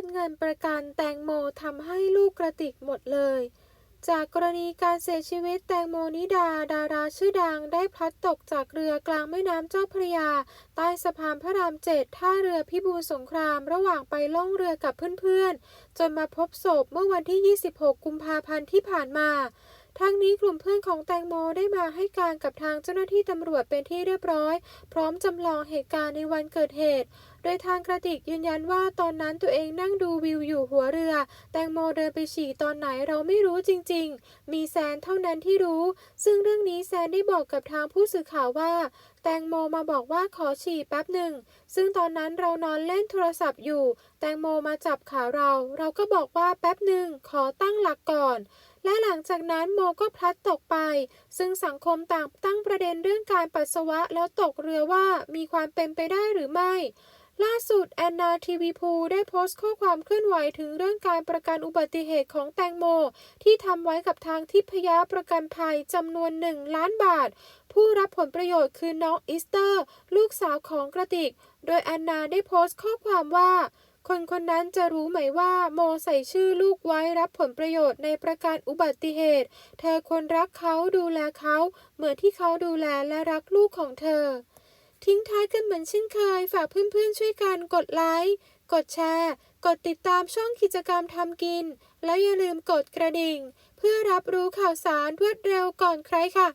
ดเงินประกันแตงโมทำให้ลูกกระติกหมดเลย จากกรณีการเสียชีวิตแตงโมนิดา ดาราชื่อดังได้พลัดตกจากเรือกลางแม่น้ำเจ้าพระยา ใต้สะพานพระรามเจ็ดท่าเรือพิบูลสงครามระหว่างไปล่องเรือกับเพื่อนๆ จนมาพบศพเมื่อวันที่ 26 กุมภาพันธ์ที่ผ่านมา ทั้งนี้กลุ่มเพื่อนของแตงโมได้มาให้การกับทางเจ้าหน้าที่ตำรวจเป็นที่เรียบร้อย พร้อมจำลองเหตุการณ์ในวันเกิดเหตุ โดยทางกระติกยืนยันว่าตอนนั้นตัวเองนั่งดูวิวอยู่หัวเรือ แตงโมเดินไปฉี่ตอนไหนเราไม่รู้จริง ๆ มีแซนเท่านั้นที่รู้ ซึ่งเรื่องนี้แซนได้บอกกับทางผู้สื่อข่าวว่า แตงโมมาบอกว่าขอฉี่แป๊บหนึ่ง ซึ่งตอนนั้นเรานอนเล่นโทรศัพท์อยู่ แตงโมมาจับขาเรา เราก็บอกว่าแป๊บหนึ่งขอตั้งหลักก่อน และหลังจากนั้นโมก็พลัดตกไป ซึ่งสังคมต่างตั้งประเด็นเรื่องการปัสสาวะแล้วตกเรือว่ามีความเป็นไปได้หรือไม่ ล่าสุดแอนนาทีวีพูได้โพสต์ข้อความเคลื่อนไหวถึงเรื่องการประกันอุบัติเหตุของแตงโม ที่ทำไว้กับทางทิพยประกันภัยจำนวนหนึ่งล้านบาท ผู้รับผลประโยชน์คือน้องอิสเตอร์ ลูกสาวของกระติก โดยแอนนาได้โพสต์ข้อความว่า คนคนนั้นจะรู้ไหมว่าโมใส่ชื่อลูกไว้รับผลประโยชน์ในประกันอุบัติเหตุ เธอควรรักเขาดูแลเขาเหมือนที่เขาดูแลและรักลูกของเธอ ทิ้งท้ายกันเหมือนเช่นเคย ฝากเพื่อนๆช่วยกันกดไลค์กดแชร์ กดติดตามช่องกิจกรรมทำกิน แล้วอย่าลืมกดกระดิ่ง เพื่อรับรู้ข่าวสารรวดเร็วก่อนใครค่ะ